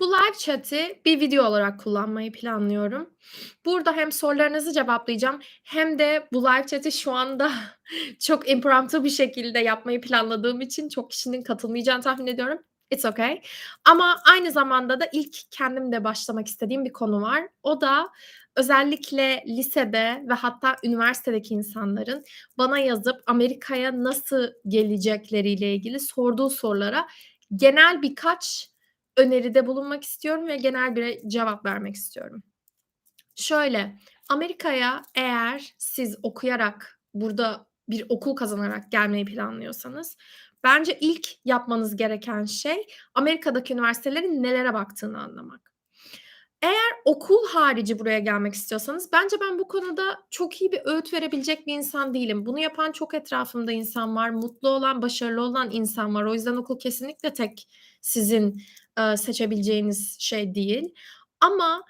Bu live chat'i bir video olarak kullanmayı planlıyorum. Burada hem sorularınızı cevaplayacağım hem de bu live chat'i şu anda çok impromptu bir şekilde yapmayı planladığım için çok kişinin katılmayacağını tahmin ediyorum. It's okay. Ama aynı zamanda da ilk kendim de başlamak istediğim bir konu var. O da özellikle lisede ve hatta üniversitedeki insanların bana yazıp Amerika'ya nasıl gelecekleriyle ilgili sorduğu sorulara genel birkaç öneride bulunmak istiyorum ve genel bir cevap vermek istiyorum. Şöyle, Amerika'ya eğer siz okuyarak, burada bir okul kazanarak gelmeyi planlıyorsanız bence ilk yapmanız gereken şey Amerika'daki üniversitelerin nelere baktığını anlamak. Eğer okul harici buraya gelmek istiyorsanız bence ben bu konuda çok iyi bir öğüt verebilecek bir insan değilim. Bunu yapan çok etrafımda insan var. Mutlu olan, başarılı olan insan var. O yüzden okul kesinlikle tek sizin, eee, seçebileceğiniz şey değil. Ama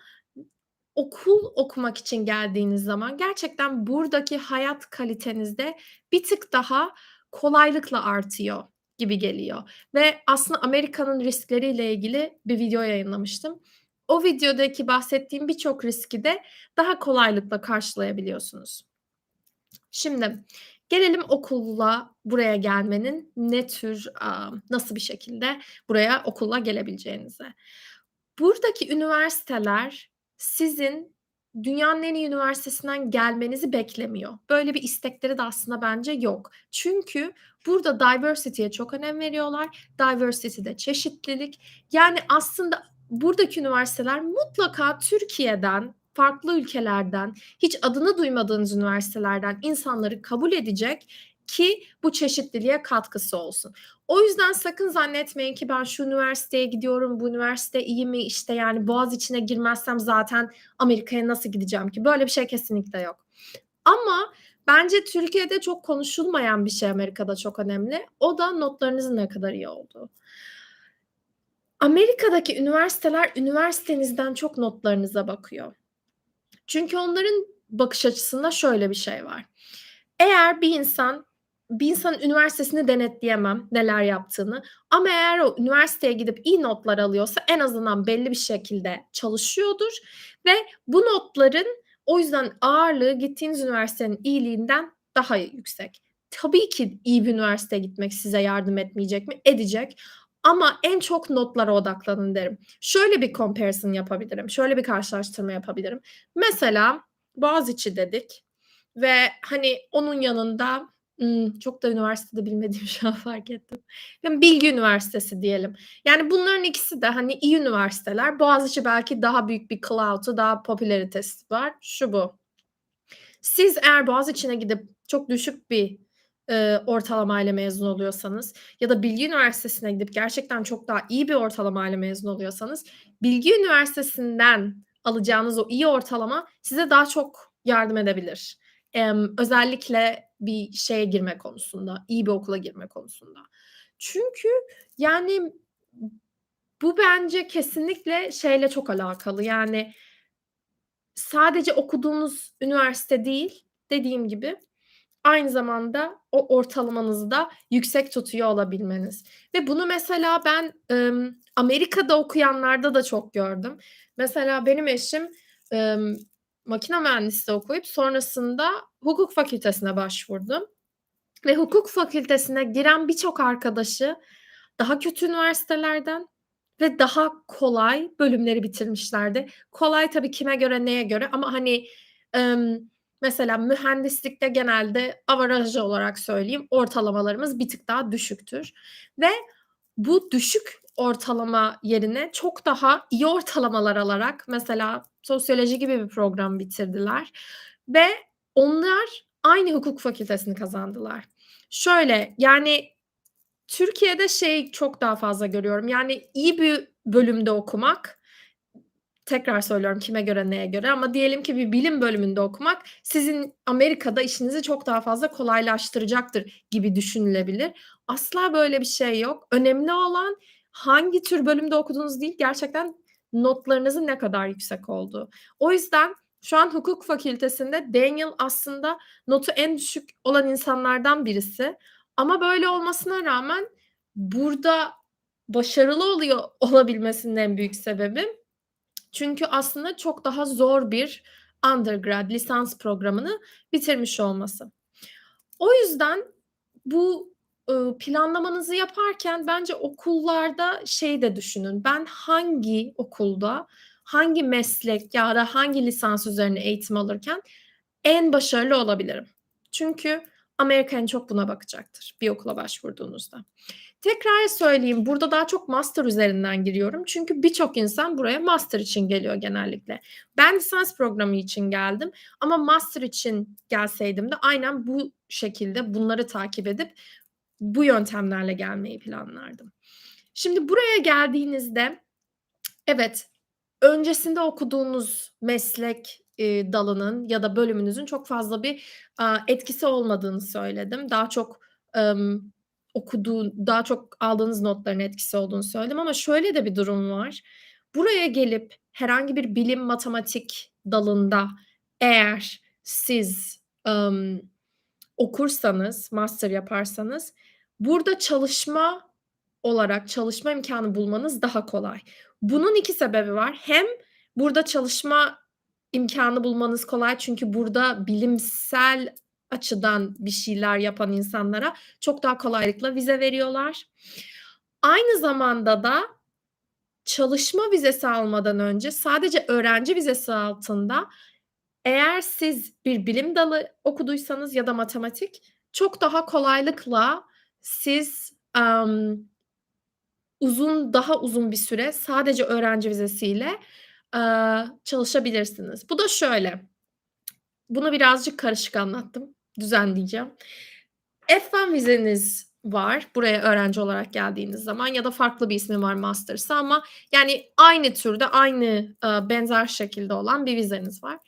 okul okumak için geldiğiniz zaman gerçekten buradaki hayat kalitenizde bir tık daha kolaylıkla artıyor gibi geliyor ve aslında Amerika'nın riskleriyle ilgili bir video yayınlamıştım. O videodaki bahsettiğim birçok riski de daha kolaylıkla karşılayabiliyorsunuz. Şimdi gelelim okulla buraya gelmenin ne tür, nasıl bir şekilde buraya okulla gelebileceğinize. Buradaki üniversiteler sizin dünyanın en iyi üniversitesinden gelmenizi beklemiyor. Böyle bir istekleri de aslında bence yok. Çünkü burada diversity'ye çok önem veriyorlar. Diversity de çeşitlilik. Yani aslında buradaki üniversiteler mutlaka Türkiye'den, farklı ülkelerden, hiç adını duymadığınız üniversitelerden insanları kabul edecek ki bu çeşitliliğe katkısı olsun. O yüzden sakın zannetmeyin ki ben şu üniversiteye gidiyorum, bu üniversite iyi mi, işte, yani Boğaziçi'ne girmezsem zaten Amerika'ya nasıl gideceğim ki? Böyle bir şey kesinlikle yok. Ama bence Türkiye'de çok konuşulmayan bir şey Amerika'da çok önemli. O da notlarınızın ne kadar iyi olduğu. Amerika'daki üniversiteler üniversitenizden çok notlarınıza bakıyor. Çünkü onların bakış açısında şöyle bir şey var. Eğer bir insan bir insanın üniversitesini denetleyemem neler yaptığını ama eğer o üniversiteye gidip iyi notlar alıyorsa en azından belli bir şekilde çalışıyordur ve bu notların o yüzden ağırlığı gittiğiniz üniversitenin iyiliğinden daha yüksek. Tabii ki iyi bir üniversiteye gitmek size yardım etmeyecek mi? Edecek ama en çok notlara odaklanın derim. Şöyle bir comparison yapabilirim, şöyle bir karşılaştırma yapabilirim. Mesela Boğaziçi dedik ve, hani, onun yanında, ımm, çok da üniversitede bilmediğimi şu an fark ettim. Yani Bilgi Üniversitesi diyelim. Yani bunların ikisi de, hani, iyi üniversiteler. Boğaziçi belki daha büyük bir clout'u, daha popülaritesi var. Şu, bu. Siz eğer Boğaziçi'ne gidip çok düşük bir, eee, ortalamayla mezun oluyorsanız ya da Bilgi Üniversitesi'ne gidip gerçekten çok daha iyi bir ortalamayla mezun oluyorsanız, Bilgi Üniversitesi'nden alacağınız o iyi ortalama size daha çok yardım edebilir. Emm, özellikle bir şeye girme konusunda, iyi bir okula girme konusunda. Çünkü, yani, bu bence kesinlikle şeyle çok alakalı, yani sadece okuduğunuz üniversite değil, dediğim gibi, aynı zamanda o ortalamanızı da yüksek tutuyor olabilmeniz ve bunu mesela ben, ımm, Amerika'da okuyanlarda da çok gördüm. Mesela benim eşim, ımm, makine mühendisliği okuyup sonrasında hukuk fakültesine başvurdu ve hukuk fakültesine giren birçok arkadaşı daha kötü üniversitelerden ve daha kolay bölümleri bitirmişlerdi. Kolay tabii kime göre, neye göre ama, hani, emm, mesela mühendislikte genelde averaj olarak söyleyeyim, ortalamalarımız bir tık daha düşüktür ve bu düşük ortalama yerine çok daha iyi ortalamalar alarak mesela sosyoloji gibi bir program bitirdiler ve onlar aynı hukuk fakültesini kazandılar. Şöyle, yani Türkiye'de şey çok daha fazla görüyorum, yani iyi bir bölümde okumak, tekrar söylüyorum kime göre, neye göre ama diyelim ki bir bilim bölümünde okumak sizin Amerika'da işinizi çok daha fazla kolaylaştıracaktır gibi düşünülebilir. Asla böyle bir şey yok. Önemli olan hangi tür bölümde okuduğunuz değil, gerçekten notlarınızın ne kadar yüksek olduğu. O yüzden şu an hukuk fakültesinde Daniel aslında notu en düşük olan insanlardan birisi ama böyle olmasına rağmen burada başarılı oluyor olabilmesinin en büyük sebebi çünkü aslında çok daha zor bir undergrad, lisans programını bitirmiş olması. O yüzden bu, ııı, planlamanızı yaparken bence okullarda şey de düşünün, ben hangi okulda, hangi meslek ya da hangi lisans üzerine eğitim alırken en başarılı olabilirim? Çünkü Amerika en çok buna bakacaktır bir okula başvurduğunuzda. Tekrar söyleyeyim, burada daha çok master üzerinden giriyorum. Çünkü birçok insan buraya master için geliyor genellikle. Ben lisans programı için geldim ama master için gelseydim de aynen bu şekilde bunları takip edip bu yöntemlerle gelmeyi planlardım. Şimdi buraya geldiğinizde evet, öncesinde okuduğunuz meslek, eee, dalının ya da bölümünüzün çok fazla bir, aaa, etkisi olmadığını söyledim. Daha çok, ımm, okuduğun daha çok aldığınız notların etkisi olduğunu söyledim ama şöyle de bir durum var. Buraya gelip herhangi bir bilim, matematik dalında eğer siz, ımm, okursanız, master yaparsanız burada çalışma olarak çalışma imkânı bulmanız daha kolay. Bunun 2 sebebi var. Hem burada çalışma imkânı bulmanız kolay çünkü burada bilimsel açıdan bir şeyler yapan insanlara çok daha kolaylıkla vize veriyorlar. Aynı zamanda da çalışma vizesi almadan önce sadece öğrenci vizesi altında eğer siz bir bilim dalı okuduysanız ya da matematik çok daha kolaylıkla siz, emm, uzun daha uzun bir süre sadece öğrenci vizesiyle, çalışabilirsiniz. Bu da şöyle, bunu birazcık karışık anlattım, düzenleyeceğim. F1 vizeniz var buraya öğrenci olarak geldiğiniz zaman ya da farklı bir ismi var master'sa ama yani aynı türde, aynı, benzer şekilde olan bir vizeniz var.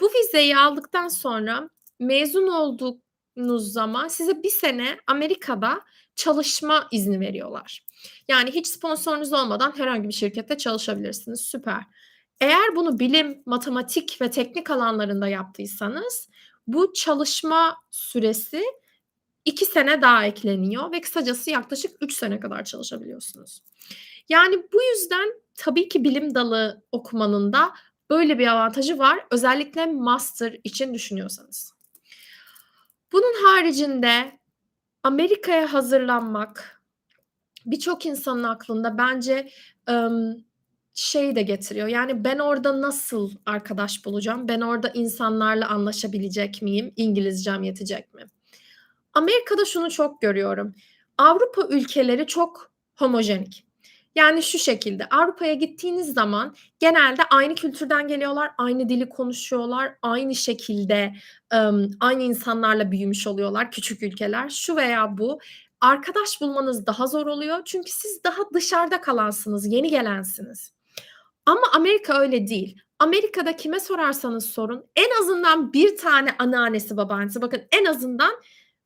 Bu vizeyi aldıktan sonra mezun olduğunuz zaman size 1 sene Amerika'da çalışma izni veriyorlar. Yani hiç sponsorunuz olmadan herhangi bir şirkette çalışabilirsiniz. Süper. Eğer bunu bilim, matematik ve teknik alanlarında yaptıysanız bu çalışma süresi 2 sene daha ekleniyor ve kısacası yaklaşık 3 sene kadar çalışabiliyorsunuz. Yani bu yüzden tabii ki bilim dalı okumanın da böyle bir avantajı var. Özellikle master için düşünüyorsanız. Bunun haricinde Amerika'ya hazırlanmak birçok insanın aklında bence, ımm, şey de getiriyor, yani ben orada nasıl arkadaş bulacağım? Ben orada insanlarla anlaşabilecek miyim? İngilizcem yetecek mi? Amerika'da şunu çok görüyorum. Avrupa ülkeleri çok homojenik. Yani şu şekilde, Avrupa'ya gittiğiniz zaman genelde aynı kültürden geliyorlar, aynı dili konuşuyorlar, aynı şekilde, aynı insanlarla büyümüş oluyorlar küçük ülkeler. Şu veya bu, arkadaş bulmanız daha zor oluyor çünkü siz daha dışarıda kalansınız, yeni gelensiniz. Ama Amerika öyle değil. Amerika'da kime sorarsanız sorun en azından 1 tane anneannesi, babaannesi, bakın en azından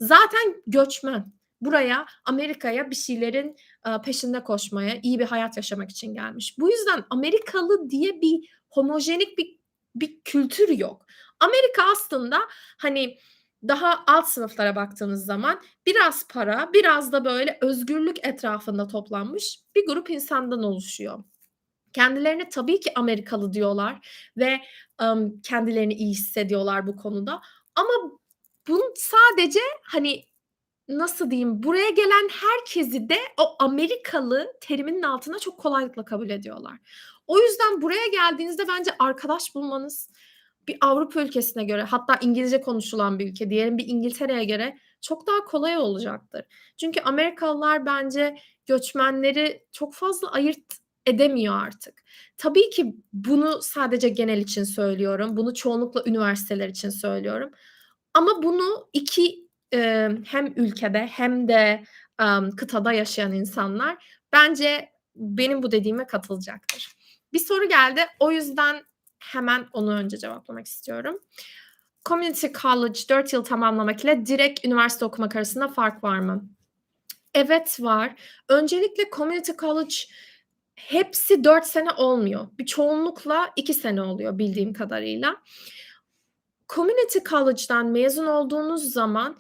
zaten göçmen. Buraya, Amerika'ya bir şeylerin, aaa, peşinde koşmaya, iyi bir hayat yaşamak için gelmiş. Bu yüzden Amerikalı diye bir homojenik bir bir kültür yok. Amerika aslında, hani, daha alt sınıflara baktığınız zaman biraz para, biraz da böyle özgürlük etrafında toplanmış bir grup insandan oluşuyor. Kendilerine tabii ki Amerikalı diyorlar ve, ımm, kendilerini iyi hissediyorlar bu konuda ama bunun sadece, hani, nasıl diyeyim, buraya gelen herkesi de o Amerikalı teriminin altına çok kolaylıkla kabul ediyorlar. O yüzden buraya geldiğinizde bence arkadaş bulmanız bir Avrupa ülkesine göre hatta İngilizce konuşulan bir ülke, diyelim bir İngiltere'ye göre çok daha kolay olacaktır. Çünkü Amerikalılar bence göçmenleri çok fazla ayırt edemiyor artık. Tabii ki bunu sadece genel için söylüyorum. Bunu çoğunlukla üniversiteler için söylüyorum. Ama bunu 2, eee, hem ülkede hem de, emm, kıtada yaşayan insanlar bence benim bu dediğime katılacaktır. Bir soru geldi. O yüzden hemen onu önce cevaplamak istiyorum. Community college 4 yıl tamamlamak ile direkt üniversite okumak arasında fark var mı? Evet, var. Öncelikle community college hepsi 4 sene olmuyor. Bir çoğunlukla 2 sene oluyor bildiğim kadarıyla. Community college'dan mezun olduğunuz zaman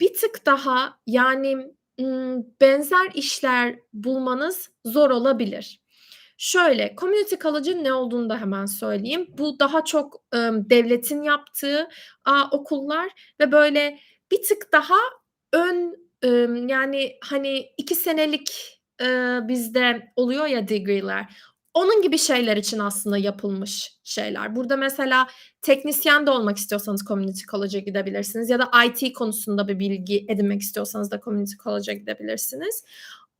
bir tık daha, yani benzer işler bulmanız zor olabilir. Şöyle, community college'ın ne olduğunu da hemen söyleyeyim. Bu daha çok, ımm, devletin yaptığı, aaa, okullar ve böyle bir tık daha ön, ımm, yani, hani, 2 senelik, ııı, bizde oluyor ya degree'ler, onun gibi şeyler için aslında yapılmış şeyler. Burada mesela teknisyen de olmak istiyorsanız community college'a gidebilirsiniz ya da IT konusunda bir bilgi edinmek istiyorsanız da community college'a gidebilirsiniz.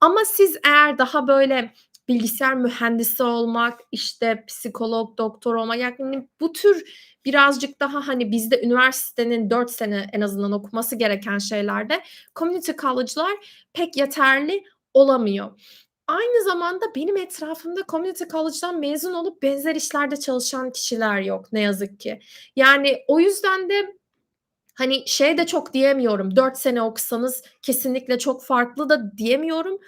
Ama siz eğer daha böyle bilgisayar mühendisi olmak, işte, psikolog, doktor olmak, yani, bu tür birazcık daha, hani, bizde üniversitenin 4 sene en azından okuması gereken şeylerde community college'lar pek yeterli olamıyor. Aynı zamanda benim etrafımda community college'dan mezun olup benzer işlerde çalışan kişiler yok ne yazık ki. Yani, o yüzden de, hani, şey de çok diyemiyorum, 4 sene okusanız kesinlikle çok farklı da diyemiyorum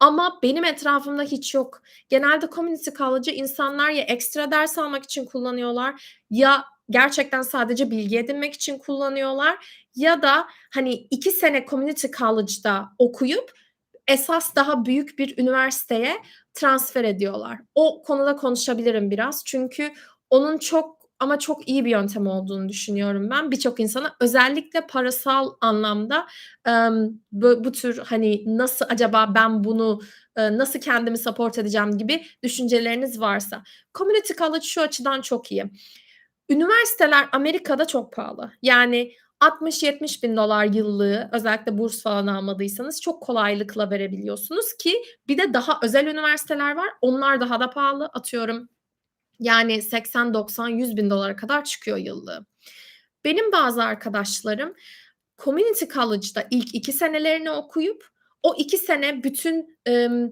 ama benim etrafımda hiç yok. Genelde community college'ı insanlar ya ekstra ders almak için kullanıyorlar ya gerçekten sadece bilgi edinmek için kullanıyorlar ya da, hani, 2 sene community college'da okuyup esas daha büyük bir üniversiteye transfer ediyorlar. O konuda konuşabilirim biraz çünkü onun çok ama çok iyi bir yöntem olduğunu düşünüyorum ben birçok insana. Özellikle parasal anlamda, bö bu tür, hani, nasıl acaba ben bunu, ııı, nasıl kendimi support edeceğim gibi düşünceleriniz varsa. Community college şu açıdan çok iyi. Üniversiteler Amerika'da çok pahalı. Yani $60.000-$70.000 yıllığı özellikle burs falan almadıysanız çok kolaylıkla verebiliyorsunuz ki bir de daha özel üniversiteler var. Onlar daha da pahalı. Atıyorum, yani $80.000-$100.000'a kadar çıkıyor yıllığı. Benim bazı arkadaşlarım community college'da ilk 2 senelerini okuyup o 2 sene bütün,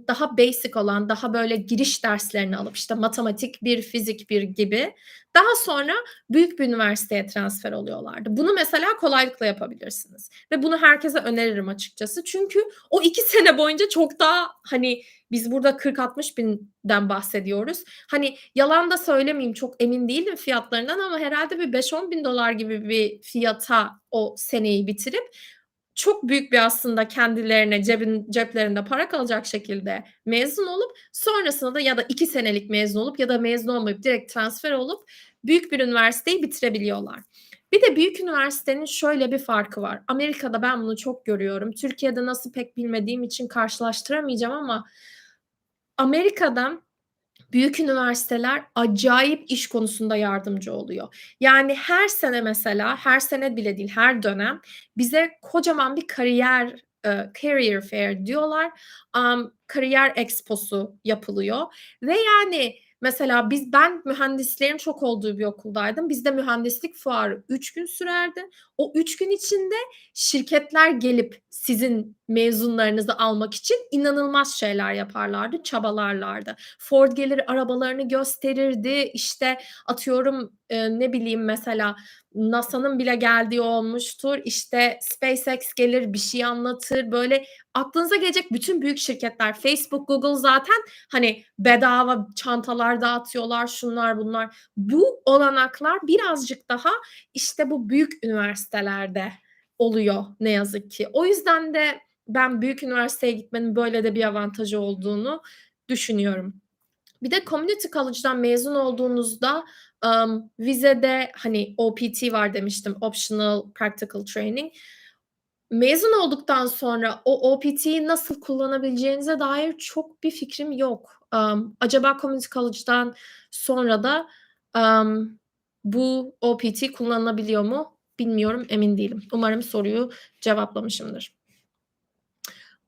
daha basic olan, daha böyle giriş derslerini alıp, işte, matematik 1, fizik 1 gibi daha sonra büyük bir üniversiteye transfer oluyorlardı. Bunu mesela kolaylıkla yapabilirsiniz ve bunu herkese öneririm açıkçası. Çünkü o 2 sene boyunca çok daha, hani, biz burada 40.000-60.000'den bahsediyoruz. Hani, yalan da söylemeyeyim, çok emin değilim fiyatlarından ama herhâlde bir $5-10.000 gibi bir fiyata o seneyi bitirip çok büyük bir aslında kendilerine cebin ceplerinde para kalacak şekilde mezun olup sonrasında da ya da 2 senelik mezun olup ya da mezun olmayıp direkt transfer olup büyük bir üniversiteyi bitirebiliyorlar. Bir de büyük üniversitenin şöyle bir farkı var. Amerika'da ben bunu çok görüyorum. Türkiye'de nasıl pek bilmediğim için karşılaştıramayacağım ama Amerika'da büyük üniversiteler acayip iş konusunda yardımcı oluyor. Yani her sene mesela, her sene bile değil, her dönem bize kocaman bir kariyer, eee, career fair diyorlar. Amm, kariyer expo'su yapılıyor ve yani mesela biz ben mühendislerin çok olduğu bir okuldaydım. Bizde mühendislik fuarı 3 gün sürerdi. O 3 gün içinde şirketler gelip sizin mezunlarınızı almak için inanılmaz şeyler yaparlardı, çabalarlardı. Ford gelir arabalarını gösterirdi, işte, atıyorum, eee, ne bileyim mesela NASA'nın bile geldiği olmuştur. İşte, SpaceX gelir bir şey anlatır. Böyle aklınıza gelecek bütün büyük şirketler, Facebook, Google zaten, hani, bedava çantalar dağıtıyorlar, şunlar bunlar. Bu olanaklar birazcık daha, işte, bu büyük üniversitelerde oluyor ne yazık ki. O yüzden de ben büyük üniversiteye gitmenin böyle de bir avantajı olduğunu düşünüyorum. Bir de community college'dan mezun olduğunuzda, ımm, vizede, hani, OPT var demiştim, Optional Practical Training. Mezun olduktan sonra o OPT'yi nasıl kullanabileceğinize dair çok bir fikrim yok. Amm, acaba community college'dan sonra da, amm, bu OPT kullanılabiliyor mu bilmiyorum, emin değilim. Umarım soruyu cevaplamışımdır.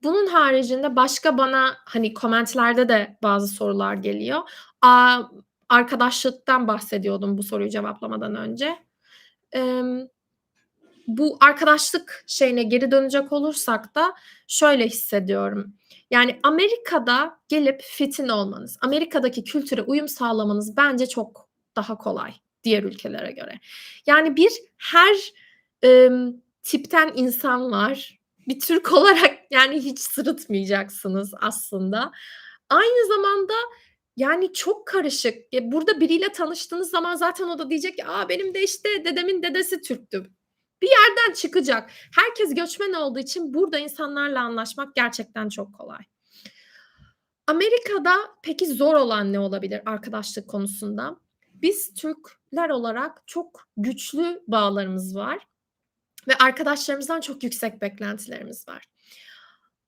Bunun haricinde başka bana, hani, komentlerde de bazı sorular geliyor. Aaa, arkadaşlıktan bahsediyordum bu soruyu cevaplamadan önce. Emm, bu arkadaşlık şeyine geri dönecek olursak da şöyle hissediyorum. Yani Amerika'da gelip fit in olmanız, Amerika'daki kültüre uyum sağlamanız bence çok daha kolay diğer ülkelere göre. Yani bir her, emm, tipten insan var. Bir Türk olarak yani hiç sırıtmayacaksınız aslında. Aynı zamanda, yani çok karışık. Burada biriyle tanıştığınız zaman zaten o da diyecek ki, "A, benim de, işte, dedemin dedesi Türk'tü." bir yerden çıkacak. Herkes göçmen olduğu için burada insanlarla anlaşmak gerçekten çok kolay. Amerika'da peki zor olan ne olabilir arkadaşlık konusunda? Biz Türkler olarak çok güçlü bağlarımız var ve arkadaşlarımızdan çok yüksek beklentilerimiz var.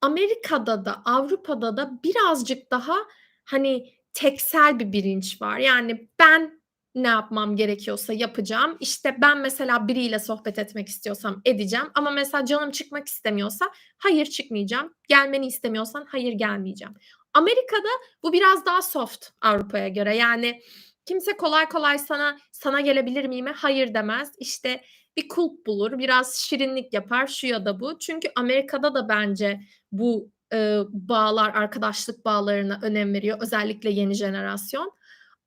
Amerika'da da Avrupa'da da birazcık daha, hani, teksel bir bilinç var. Yani ben ne yapmam gerekiyorsa yapacağım. İşte, ben mesela biriyle sohbet etmek istiyorsam edeceğim ama mesela canım çıkmak istemiyorsa hayır çıkmayacağım. Gelmeni istemiyorsan hayır gelmeyeceğim. Amerika'da bu biraz daha soft Avrupa'ya göre. Yani kimse kolay kolay sana, "Sana gelebilir miyim?"e hayır demez. İşte, bir kulp bulur, biraz şirinlik yapar, şu ya da bu. Çünkü Amerika'da da bence bu, ııı, bağlar, arkadaşlık bağlarına önem veriyor, özellikle yeni jenerasyon.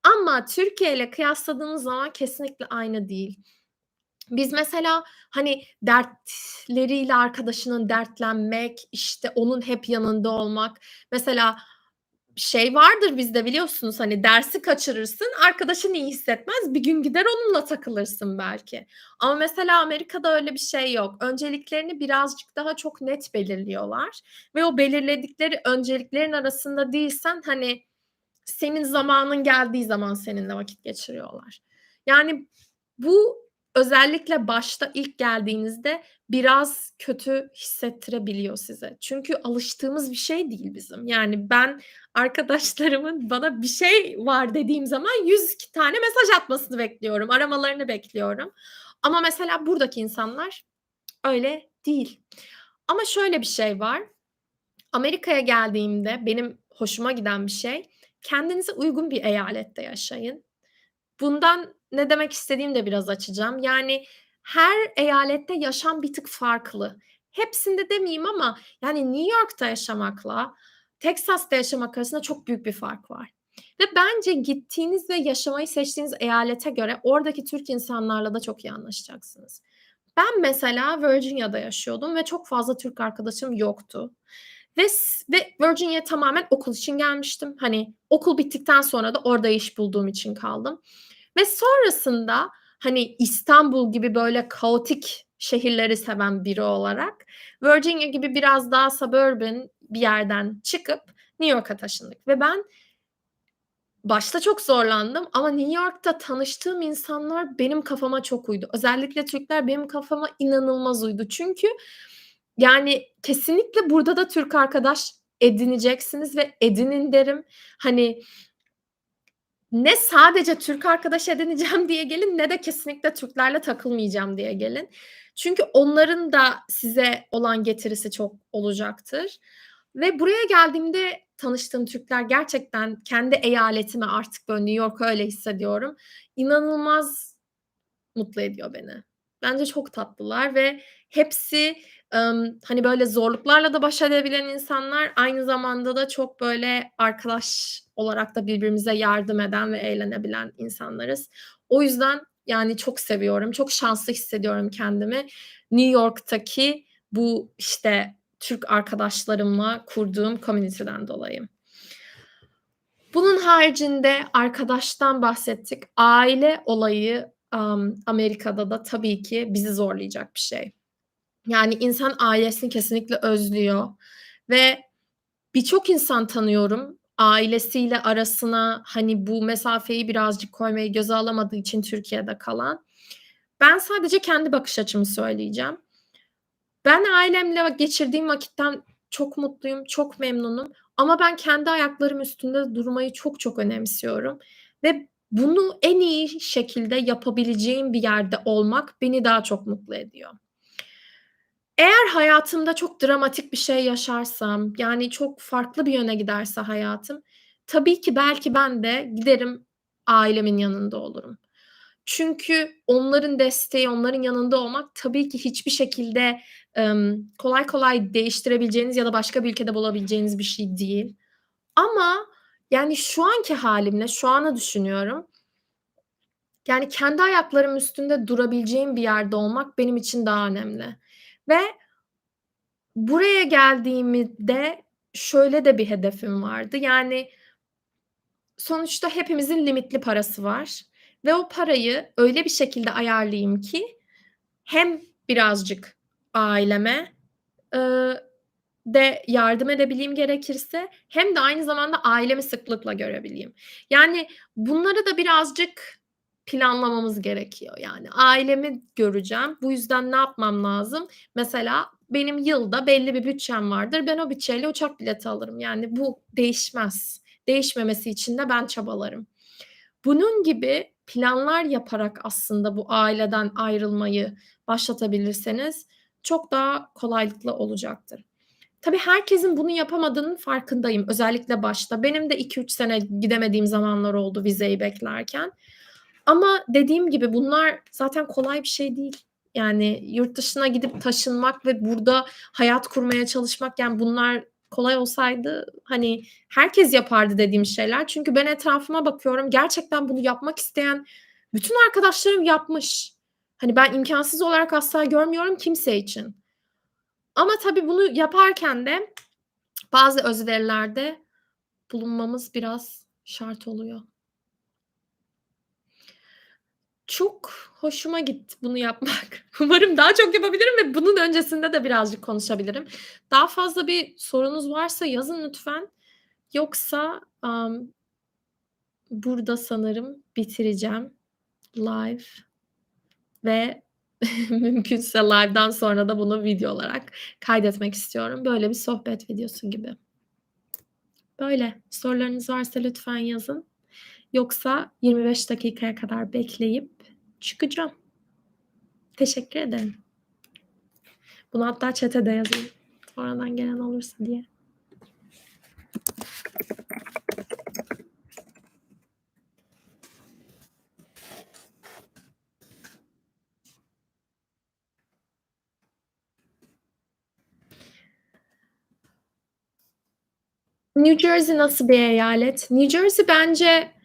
Ama Türkiye'yle kıyasladığımız zaman kesinlikle aynı değil. Biz mesela, hani, dertleriyle arkadaşının dertlenmek, işte, onun hep yanında olmak. Mesela şey vardır bizde biliyorsunuz, hani, dersi kaçırırsın, arkadaşın iyi hissetmez, bir gün gider onunla takılırsın belki. Ama mesela Amerika'da öyle bir şey yok. Önceliklerini birazcık daha çok net belirliyorlar ve o belirledikleri önceliklerin arasında değilsen, hani, senin zamanın geldiği zaman seninle vakit geçiriyorlar. Yani bu özellikle başta ilk geldiğinizde biraz kötü hissettirebiliyor size. Çünkü alıştığımız bir şey değil bizim. Yani ben arkadaşlarımın bana bir şey var dediğim zaman 100 k tane mesaj atmasını bekliyorum, aramalarını bekliyorum. Ama mesela buradaki insanlar öyle değil. Ama şöyle bir şey var. Amerika'ya geldiğimde benim hoşuma giden bir şey, kendinize uygun bir eyalette yaşayın. Bundan ne demek istediğimi de biraz açacağım. Yani her eyalette yaşam bir tık farklı. Hepsinde demeyeyim ama yani New York'ta yaşamakla Teksas'ta yaşamak arasında çok büyük bir fark var. Ve bence gittiğiniz ve yaşamayı seçtiğiniz eyalete göre oradaki Türk insanlarla da çok iyi anlaşacaksınız. Ben mesela Virginia'da yaşıyordum ve çok fazla Türk arkadaşım yoktu. Ve ve Virginia'ya tamamen okul için gelmiştim. Hani, okul bittikten sonra da orada iş bulduğum için kaldım. Ve sonrasında, hani, İstanbul gibi böyle kaotik şehirleri seven biri olarak Virginia gibi biraz daha suburban bir yerden çıkıp New York'a taşındık ve ben başta çok zorlandım ama New York'ta tanıştığım insanlar benim kafama çok uydu. Özellikle Türkler benim kafama inanılmaz uydu. Çünkü, yani, kesinlikle burada da Türk arkadaş edineceksiniz ve edinin derim. Hani ne sadece Türk arkadaş edineceğim diye gelin ne de kesinlikle Türklerle takılmayacağım diye gelin. Çünkü onların da size olan getirisi çok olacaktır. Ve buraya geldiğimde tanıştığım Türkler gerçekten kendi eyaletime artık böyle New York'u öyle hissediyorum. İnanılmaz mutlu ediyor beni. Bence çok tatlılar ve hepsi, hani, böyle zorluklarla da baş edebilen insanlar, aynı zamanda da çok böyle arkadaş olarak da birbirimize yardım eden ve eğlenebilen insanlarız. O yüzden, yani, çok seviyorum, çok şanslı hissediyorum kendimi. New York'taki bu, işte, Türk arkadaşlarımla kurduğum community'den dolayı. Bunun haricinde arkadaştan bahsettik. Aile olayı, amm, Amerika'da da tabii ki bizi zorlayacak bir şey. Yani, insan ailesini kesinlikle özlüyor ve birçok insan tanıyorum, ailesiyle arasına, hani, bu mesafeyi birazcık koymayı göze alamadığı için Türkiye'de kalan. Ben sadece kendi bakış açımı söyleyeceğim. Ben ailemle geçirdiğim vakitten çok mutluyum, çok memnunum ama ben kendi ayaklarım üstünde durmayı çok çok önemsiyorum ve bunu en iyi şekilde yapabileceğim bir yerde olmak beni daha çok mutlu ediyor. Eğer hayatımda çok dramatik bir şey yaşarsam, yani, çok farklı bir yöne giderse hayatım, tabii ki belki ben de giderim ailemin yanında olurum. Çünkü onların desteği, onların yanında olmak tabii ki hiçbir şekilde, ımm, kolay kolay değiştirebileceğiniz ya da başka bir ülkede bulabileceğiniz bir şey değil. Ama, yani, şu anki hâlimle, şu anı düşünüyorum. Yani, kendi ayaklarım üstünde durabileceğim bir yerde olmak benim için daha önemli ve buraya geldiğimde şöyle de bir hedefim vardı. Yani sonuçta hepimizin limitli parası var ve o parayı öyle bir şekilde ayarlayayım ki hem birazcık aileme, eee, de yardım edebileyim gerekirse hem de aynı zamanda ailemi sıklıkla görebileyim. Yani, bunları da birazcık planlamamız gerekiyor. Yani, ailemi göreceğim. Bu yüzden ne yapmam lazım? Mesela benim yılda belli bir bütçem vardır. Ben o bütçeyle uçak bileti alırım. Yani, bu değişmez. Değişmemesi için de ben çabalarım. Bunun gibi planlar yaparak aslında bu aileden ayrılmayı başlatabilirseniz çok daha kolaylıkla olacaktır. Tabii herkesin bunu yapamadığının farkındayım. Özellikle başta. Benim de 2-3 sene gidemediğim zamanlar oldu vizeyi beklerken. Ama dediğim gibi bunlar zaten kolay bir şey değil. Yani, yurt dışına gidip taşınmak ve burada hayat kurmaya çalışmak, yani, bunlar kolay olsaydı, hani, herkes yapardı dediğim şeyler. Çünkü ben etrafıma bakıyorum, gerçekten bunu yapmak isteyen bütün arkadaşlarım yapmış. Hani, ben imkânsız olarak asla görmüyorum kimse için. Ama tabii bunu yaparken de bazı özverilerde bulunmamız biraz şart oluyor. Çok hoşuma gitti bunu yapmak. Umarım daha çok yapabilirim ve bunun öncesinde de birazcık konuşabilirim. Daha fazla bir sorunuz varsa yazın lütfen. Yoksa, amm burada sanırım bitireceğim live ve mümkünse live'dan sonra da bunu video olarak kaydetmek istiyorum. Böyle bir sohbet videosu gibi. Böyle. Sorularınız varsa lütfen yazın. Yoksa 25 dakikaya kadar bekleyip çıkacağım. Teşekkür ederim. Bunu hatta chat'e de yazayım. Sonradan gelen olursa diye. New Jersey nasıl bir eyalet? New Jersey bence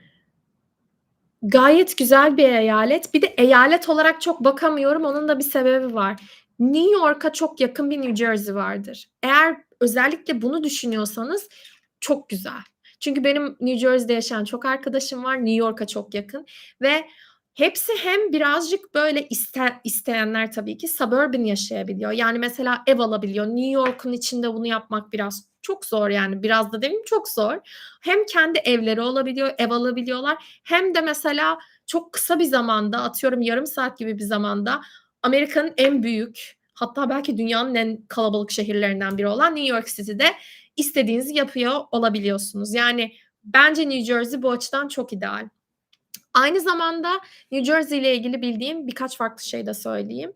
gayet güzel bir eyalet. Bir de eyalet olarak çok bakamıyorum. Onun da bir sebebi var. New York'a çok yakın bir New Jersey vardır. Eğer özellikle bunu düşünüyorsanız çok güzel. Çünkü benim New Jersey'de yaşayan çok arkadaşım var. New York'a çok yakın ve hepsi hem birazcık böyle iste isteyenler tabii ki suburban yaşayabiliyor. Yani mesela ev alabiliyor. New York'un içinde bunu yapmak biraz çok zor yani. Biraz da demeyeyim, çok zor. Hem kendi evleri olabiliyor, ev alabiliyorlar hem de mesela çok kısa bir zamanda, atıyorum yarım saat gibi bir zamanda Amerika'nın en büyük, hatta belki dünyanın en kalabalık şehirlerinden biri olan New York City'de istediğinizi yapıyor olabiliyorsunuz. Yani bence New Jersey bu açıdan çok ideal. Aynı zamanda New Jersey ile ilgili bildiğim birkaç farklı şey de söyleyeyim.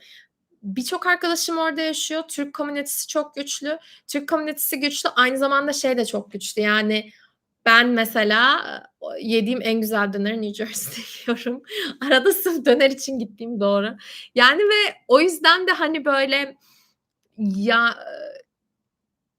Birçok arkadaşım orada yaşıyor. Türk komünitesi çok güçlü. Türk komünitesi güçlü, aynı zamanda şey de çok güçlü, yani ben mesela o yediğim en güzel döneri New Jersey'de yiyorum. Arada sırf döner için gittiğim doğru. Yani ve o yüzden de, hani, böyle ya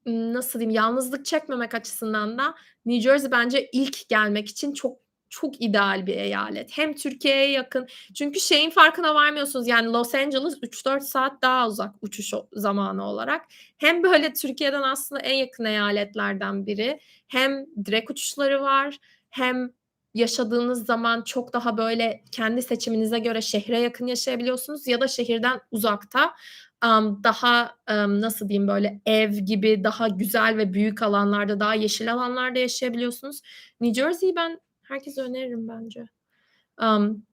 nasıl diyeyim, yalnızlık çekmemek açısından da New Jersey bence ilk gelmek için çok çok ideal bir eyalet. Hem Türkiye'ye yakın çünkü şeyin farkına varmıyorsunuz, yani Los Angeles 3-4 saat daha uzak uçuş zamanı olarak. Hem böyle Türkiye'den aslında en yakın eyaletlerden biri hem direkt uçuşları var hem yaşadığınız zaman çok daha böyle kendi seçiminize göre şehre yakın yaşayabiliyorsunuz ya da şehirden uzakta, amm, daha, emm, nasıl diyeyim, böyle ev gibi daha güzel ve büyük alanlarda, daha yeşil alanlarda yaşayabiliyorsunuz. New Jersey'yi ben herkese öneririm bence. Amm,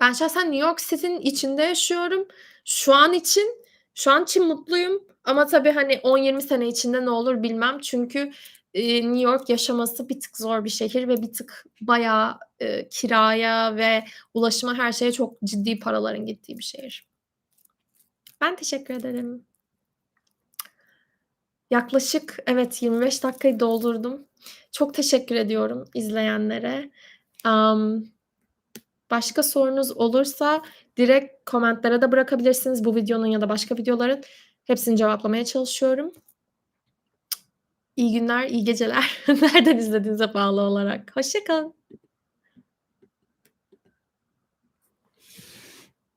ben şahsen New York City'nin içinde yaşıyorum. Şu an için şu an için mutluyum ama tabii, hani, 10-20 sene içinde ne olur bilmem. Çünkü, eee, New York yaşaması bir tık zor bir şehir ve bir tık bayağı, eee, kiraya ve ulaşıma, her şeye çok ciddi paraların gittiği bir şehir. Ben teşekkür ederim. Yaklaşık evet 25 dakikayı doldurdum. Çok teşekkür ediyorum izleyenlere. Amm, başka sorunuz olursa direkt komentlara da bırakabilirsiniz bu videonun ya da başka videoların. Hepsini cevaplamaya çalışıyorum. İyi günler, iyi geceler. Nereden izlediğinize bağlı olarak. Hoşça kalın.